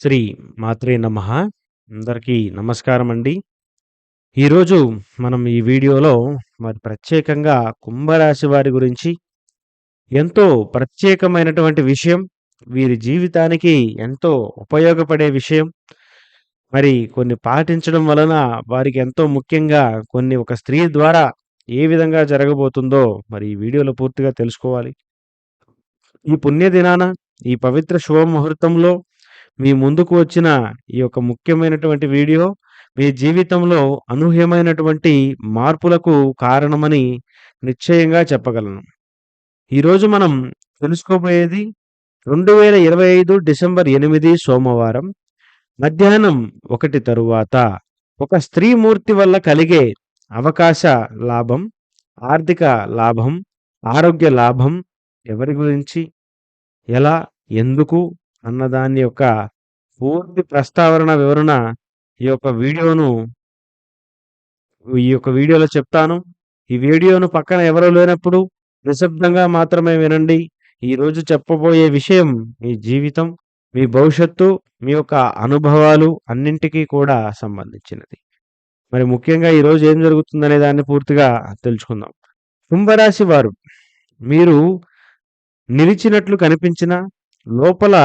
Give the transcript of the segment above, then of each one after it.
శ్రీ మాత్రే నమః. అందరికీ నమస్కారం అండి. ఈరోజు మనం ఈ వీడియోలో మరి ప్రత్యేకంగా కుంభరాశి వారి గురించి ఎంతో ప్రత్యేకమైనటువంటి విషయం, వీరి జీవితానికి ఎంతో ఉపయోగపడే విషయం, మరి కొన్ని పాటించడం వలన వారికి ఎంతో ముఖ్యంగా కొన్ని ఒక స్త్రీ ద్వారా ఏ విధంగా జరగబోతుందో మరి ఈ వీడియోలో పూర్తిగా తెలుసుకోవాలి. ఈ పుణ్య దినాన, ఈ పవిత్ర శుభ ముహూర్తంలో మీ ముందుకు వచ్చిన ఈ యొక్క ముఖ్యమైనటువంటి వీడియో మీ జీవితంలో అనూహ్యమైనటువంటి మార్పులకు కారణమని నిశ్చయంగా చెప్పగలను. ఈరోజు మనం తెలుసుకోబోయేది 2025 డిసెంబర్ ఎనిమిది సోమవారం మధ్యాహ్నం ఒకటి తరువాత ఒక స్త్రీ మూర్తి వల్ల కలిగే అవకాశ లాభం, ఆర్థిక లాభం, ఆరోగ్య లాభం ఎవరి గురించి, ఎలా, ఎందుకు అన్నదాని యొక్క పూర్తి ప్రస్తావరణ వివరణ ఈ యొక్క వీడియోను ఈ యొక్క వీడియోలో చెప్తాను. ఈ వీడియోను పక్కన ఎవరూ లేనప్పుడు నిశ్శబ్దంగా మాత్రమే వినండి. ఈరోజు చెప్పబోయే విషయం మీ జీవితం, మీ భవిష్యత్తు, మీ యొక్క అనుభవాలు అన్నింటికీ కూడా సంబంధించినది. మరి ముఖ్యంగా ఈరోజు ఏం జరుగుతుందనే దాన్ని పూర్తిగా తెలుసుకుందాం. కుంభరాశి వారు మీరు నిలిచినట్లు కనిపించినా లోపల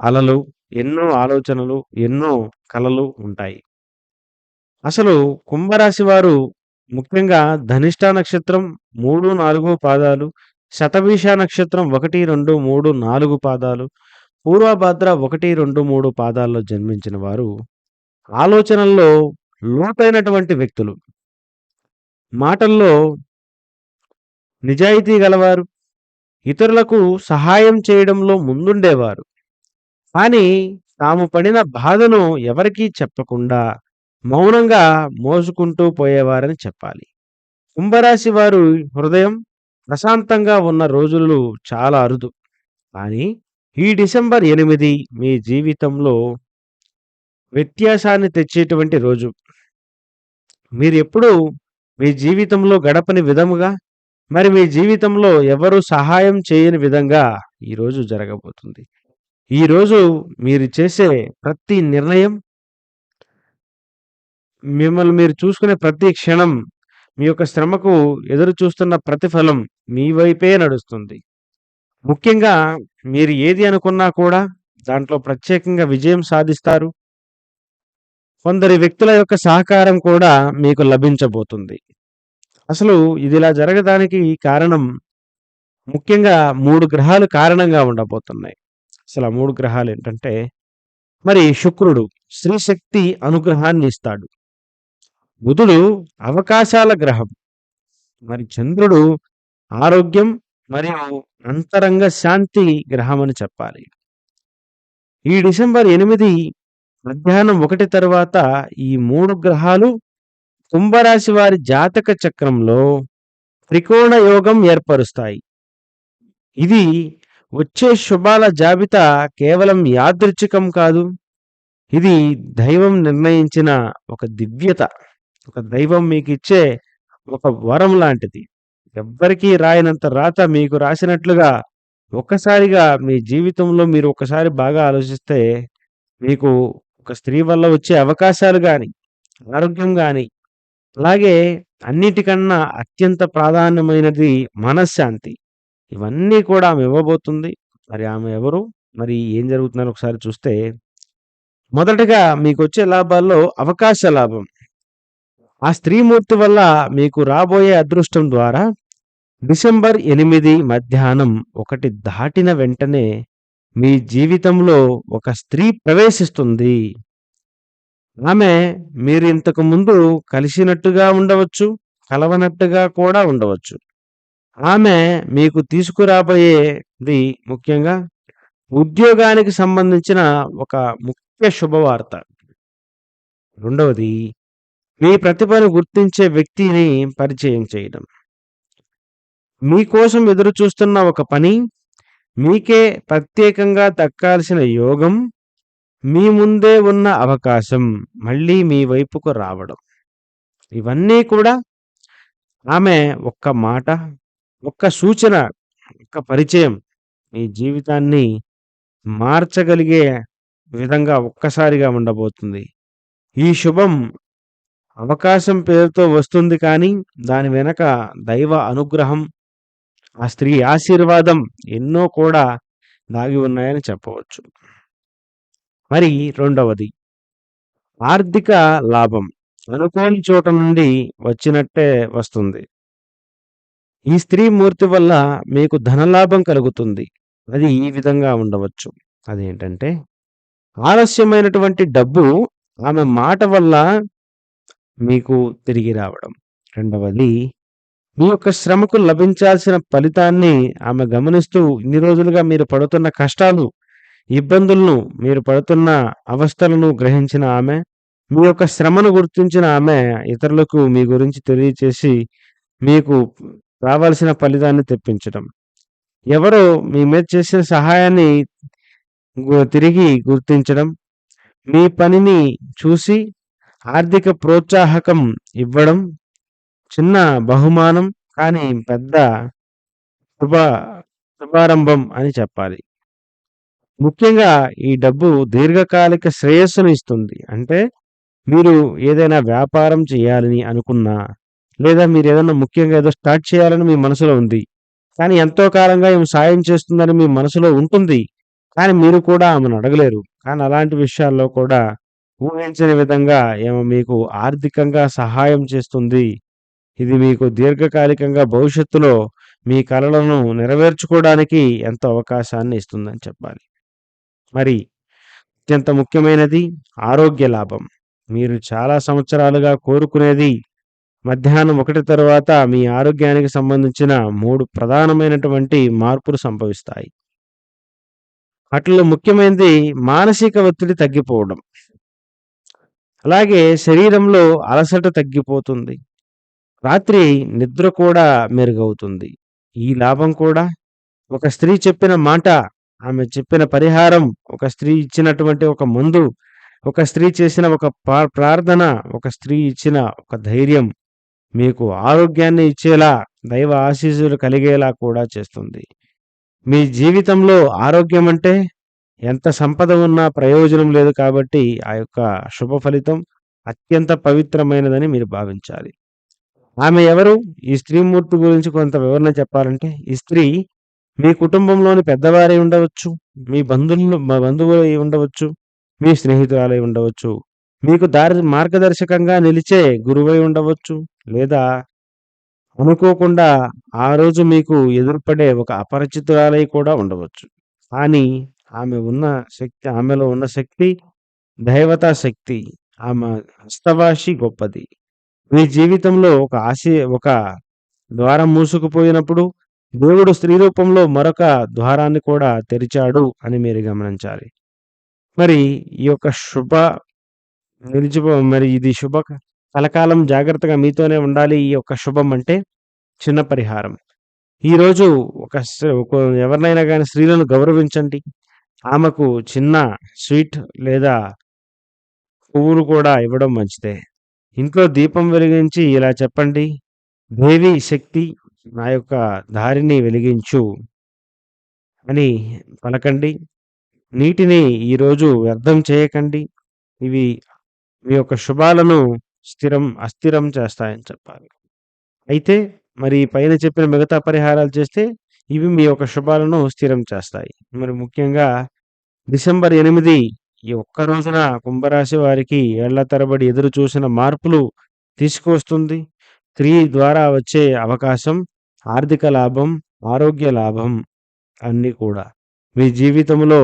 అలలు, ఎన్నో ఆలోచనలు, ఎన్నో కలలు ఉంటాయి. అసలు కుంభరాశి వారు ముఖ్యంగా ధనిష్ట నక్షత్రం 3, 4 పాదాలు, శతభీష నక్షత్రం 1, 2, 3, 4 పాదాలు, పూర్వభద్ర 1, 2, 3 పాదాల్లో జన్మించిన వారు ఆలోచనల్లో లోతైనటువంటి వ్యక్తులు. మాటల్లో నిజాయితీ గలవారు. ఇతరులకు సహాయం చేయడంలో ముందుండేవారు. కానీ తాము పడిన బాధను ఎవరికీ చెప్పకుండా మౌనంగా మోసుకుంటూ పోయేవారని చెప్పాలి. కుంభరాశి వారు హృదయం ప్రశాంతంగా ఉన్న రోజులు చాలా అరుదు. కానీ ఈ డిసెంబర్ ఎనిమిది మీ జీవితంలో వ్యత్యాసాన్ని తెచ్చేటువంటి రోజు. మీరు ఎప్పుడూ మీ జీవితంలో గడపని విధముగా, మరి మీ జీవితంలో ఎవరు సహాయం చేయని విధంగా ఈరోజు జరగబోతుంది. ఈరోజు మీరు చేసే ప్రతి నిర్ణయం మిమ్మల్ని మీరు చూసుకునే ప్రతి క్షణం, మీ యొక్క శ్రమకు ఎదురు చూస్తున్న ప్రతిఫలం మీ వైపే నడుస్తుంది. ముఖ్యంగా మీరు ఏది అనుకున్నా కూడా దాంట్లో ప్రత్యేకంగా విజయం సాధిస్తారు. కొందరి వ్యక్తుల యొక్క సహకారం కూడా మీకు లభించబోతుంది. అసలు ఇదిలా జరగడానికి కారణం ముఖ్యంగా మూడు గ్రహాలు కారణంగా ఉండబోతున్నాయి. అసలు ఆ మూడు గ్రహాలు ఏంటంటే మరి శుక్రుడు స్త్రీ శక్తి అనుగ్రహాన్ని ఇస్తాడు. బుధుడు అవకాశాల గ్రహం. మరి చంద్రుడు ఆరోగ్యం మరియు అంతరంగ శాంతి గ్రహం అని చెప్పాలి. ఈ డిసెంబర్ ఎనిమిది మధ్యాహ్నం ఒకటి తర్వాత ఈ మూడు గ్రహాలు కుంభరాశి వారి జాతక చక్రంలో త్రికోణ యోగం ఏర్పరుస్తాయి. ఇది వచ్చే శుభాల జాబితా కేవలం యాదృచ్ఛికం కాదు. ఇది దైవం నిర్ణయించిన ఒక దివ్యత. ఒక దైవం మీకు ఇచ్చే ఒక వరం లాంటిది. ఎవ్వరికీ రాయనంత రాత మీకు రాసినట్లుగా ఒక్కసారిగా మీ జీవితంలో మీరు ఒకసారి బాగా ఆలోచిస్తే మీకు ఒక స్త్రీ వల్ల వచ్చే అవకాశాలు కానీ ఆరోగ్యం కానీ అలాగే అన్నిటికన్నా అత్యంత ప్రాధాన్యమైనది మనశ్శాంతి. ఇవన్నీ కూడా ఆమె ఇవ్వబోతుంది. మరి ఆమె ఎవరు? మరి ఏం జరుగుతుందని ఒకసారి చూస్తే మొదటగా మీకొచ్చే లాభాల్లో అవకాశ లాభం. ఆ స్త్రీమూర్తి వల్ల మీకు రాబోయే అదృష్టం ద్వారా డిసెంబర్ ఎనిమిది మధ్యాహ్నం ఒకటి దాటిన వెంటనే మీ జీవితంలో ఒక స్త్రీ ప్రవేశిస్తుంది. ఆమె మీరు ఇంతకు ముందు కలిసినట్టుగా ఉండవచ్చు. కలవనట్టుగా కూడా ఉండవచ్చు. ఆమె మీకు తీసుకురాబోయేది ముఖ్యంగా ఉద్యోగానికి సంబంధించిన ఒక ముఖ్య శుభవార్త. రెండవది మీ ప్రతిభను గుర్తించే వ్యక్తిని పరిచయం చేయడం. మీకోసం ఎదురు చూస్తున్న ఒక పని, మీకే ప్రత్యేకంగా దక్కాల్సిన యోగం, మీ ముందే ఉన్న అవకాశం మళ్ళీ మీ వైపుకు రావడం. ఇవన్నీ కూడా ఆమె ఒక్క మాట, ఒక్క సూచన, ఒక్క పరిచయం మీ జీవితాన్ని మార్చగలిగే విధంగా ఒక్కసారిగా ఉండబోతుంది. ఈ శుభం అవకాశం పేరుతో వస్తుంది కానీ, దాని వెనక దైవ అనుగ్రహం, ఆ స్త్రీ ఆశీర్వాదం ఎన్నో కూడా దాగి ఉన్నాయని చెప్పవచ్చు. మరి రెండవది ఆర్థిక లాభం. అనుకోని చోట నుండి వచ్చినట్టే వస్తుంది. ఈ స్త్రీ మూర్తి వల్ల మీకు ధనలాభం కలుగుతుంది. అది ఈ విధంగా ఉండవచ్చు. అదేంటంటే, ఆలస్యమైనటువంటి డబ్బు ఆమె మాట వల్ల మీకు తిరిగి రావడం. రెండవది, మీ యొక్క శ్రమకు లభించాల్సిన ఫలితాన్ని ఆమె గమనిస్తూ ఇన్ని రోజులుగా మీరు పడుతున్న కష్టాలు, ఇబ్బందులను, మీరు పడుతున్న అవస్థలను గ్రహించిన ఆమె, మీ యొక్క శ్రమను గుర్తించిన ఆమె ఇతరులకు మీ గురించి తెలియచేసి, మీకు రావాల్సిన ఫలితాన్ని తెప్పించడం. ఎవరో మీ మీద చేసిన సహాయాన్ని తిరిగి గుర్తించడం, మీ పనిని చూసి ఆర్థిక ప్రోత్సాహకం ఇవ్వడం, చిన్న బహుమానం కానీ పెద్ద శుభ శుభారంభం అని చెప్పాలి. ముఖ్యంగా ఈ డబ్బు దీర్ఘకాలిక శ్రేయస్సును ఇస్తుంది. అంటే మీరు ఏదైనా వ్యాపారం చేయాలని అనుకున్నా, లేదా మీరు ఏదైనా ముఖ్యంగా ఏదో స్టార్ట్ చేయాలని మీ మనసులో ఉంది. కానీ ఎంతో కాలంగా ఈమె సాయం చేస్తుందని మీ మనసులో ఉంటుంది. కానీ మీరు కూడా ఆమెను అడగలేరు. కానీ అలాంటి విషయాల్లో కూడా ఊహించని విధంగా ఏమో మీకు ఆర్థికంగా సహాయం చేస్తుంది. ఇది మీకు దీర్ఘకాలికంగా భవిష్యత్తులో మీ కళలను నెరవేర్చుకోవడానికి ఎంతో అవకాశాన్ని ఇస్తుందని చెప్పాలి. మరి అత్యంత ముఖ్యమైనది ఆరోగ్య లాభం. మీరు చాలా సంవత్సరాలుగా కోరుకునేది మధ్యాహ్నం ఒకటి తర్వాత మీ ఆరోగ్యానికి సంబంధించిన మూడు ప్రధానమైనటువంటి మార్పులు సంభవిస్తాయి. వాటిలో ముఖ్యమైనది మానసిక ఒత్తిడి తగ్గిపోవడం. అలాగే శరీరంలో అలసట తగ్గిపోతుంది. రాత్రి నిద్ర కూడా మెరుగవుతుంది. ఈ లాభం కూడా ఒక స్త్రీ చెప్పిన మాట, ఆమె చెప్పిన పరిహారం, ఒక స్త్రీ ఇచ్చినటువంటి ఒక మందు, ఒక స్త్రీ చేసిన ఒక పా ప్రార్థన, ఒక స్త్రీ ఇచ్చిన ఒక ధైర్యం మీకు ఆరోగ్యాన్ని ఇచ్చేలా, దైవ ఆశీస్సులు కలిగేలా కూడా చేస్తుంది. మీ జీవితంలో ఆరోగ్యం అంటే ఎంత సంపద ఉన్నా ప్రయోజనం లేదు కాబట్టి ఆ యొక్క శుభ ఫలితం అత్యంత పవిత్రమైనదని మీరు భావించాలి. ఆమె ఎవరు? ఈ స్త్రీమూర్తి గురించి కొంత వివరణ చెప్పాలంటే, ఈ స్త్రీ మీ కుటుంబంలోని పెద్దవారై ఉండవచ్చు, మీ బంధువులు బంధువులు బంధువులై ఉండవచ్చు, మీ స్నేహితురాలై ఉండవచ్చు, మీకు దారి మార్గదర్శకంగా నిలిచే గురువై ఉండవచ్చు, లేదా అనుకోకుండా ఆ రోజు మీకు ఎదురుపడే ఒక అపరిచితురాలై కూడా ఉండవచ్చు. కానీ ఆమె ఉన్న శక్తి ఆమెలో ఉన్న శక్తి దైవతా శక్తి. ఆమె హస్తవాసి గొప్పది. మీ జీవితంలో ఒక ఆశ ఒక ద్వారం మూసుకుపోయినప్పుడు దేవుడు స్త్రీ రూపంలో మరొక ద్వారాన్ని కూడా తెరిచాడు అని మీరు గమనించాలి. మరి ఈ యొక్క శుభ నిలిచిపో మరి ఇది శుభ కలకాలం జాగ్రత్తగా మీతోనే ఉండాలి ఈ యొక్క శుభం అంటే చిన్న పరిహారం. ఈరోజు ఒక ఎవరినైనా కానీ స్త్రీలను గౌరవించండి. ఆమెకు చిన్న స్వీట్ లేదా పువ్వులు కూడా ఇవ్వడం మంచిదే. ఇంట్లో దీపం వెలిగించి ఇలా చెప్పండి. దేవి శక్తి నా యొక్క దారిని వెలిగించు అని పలకండి. నీటిని ఈరోజు వ్యర్థం చేయకండి. ఇవి మీ యొక్క శుభాలను స్థిరం అస్థిరం చేస్తాయని చెప్పాలి. అయితే మరి పైన చెప్పిన మిగతా పరిహారాలు చేస్తే ఇవి మీ యొక్క శుభాలను స్థిరం చేస్తాయి. మరి ముఖ్యంగా డిసెంబర్ ఎనిమిది ఈ ఒక్క రోజున కుంభరాశి వారికి ఏళ్ళ తరబడి ఎదురు చూసిన మార్పులు తీసుకువస్తుంది. స్త్రీ ద్వారా వచ్చే అవకాశం, ఆర్థిక లాభం, ఆరోగ్య లాభం అన్నీ కూడా మీ జీవితంలో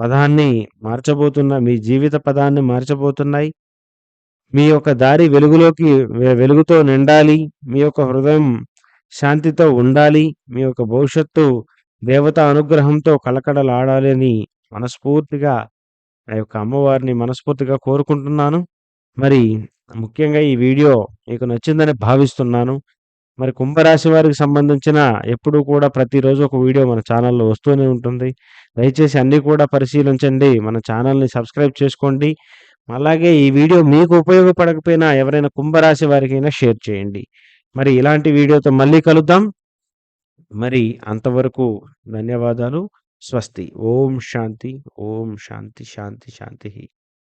పదాన్ని మార్చబోతున్న మీ జీవిత పదాన్ని మార్చబోతున్నాయి. మీ యొక్క దారి వెలుగులోకి వెలుగుతో నిండాలి. మీ యొక్క హృదయం శాంతితో ఉండాలి. మీ యొక్క భవిష్యత్తు దేవత అనుగ్రహంతో కళకళలాడాలని మనస్ఫూర్తిగా ఆ యొక్క అమ్మవారిని మనస్ఫూర్తిగా కోరుకుంటున్నాను. మరి ముఖ్యంగా ఈ వీడియో మీకు నచ్చిందని భావిస్తున్నాను. మరి కుంభరాశి వారికి సంబంధించిన ఎప్పుడూ కూడా ప్రతిరోజు ఒక వీడియో మన ఛానల్‌లో వస్తూనే ఉంటుంది. దయచేసి అన్నీ కూడా పరిశీలించండి. మన ఛానల్‌ని సబ్స్క్రైబ్ చేసుకోండి. అలాగే ఈ వీడియో మీకు ఉపయోగపడకపోయినా ఎవరైనా కుంభరాశి వారికైనా షేర్ చేయండి. మరి ఇలాంటి వీడియోతో మళ్ళీ కలుద్దాం. మరి అంతవరకు ధన్యవాదాలు. స్వస్తి. ఓం శాంతి. ఓం శాంతి. శాంతి. శాంతి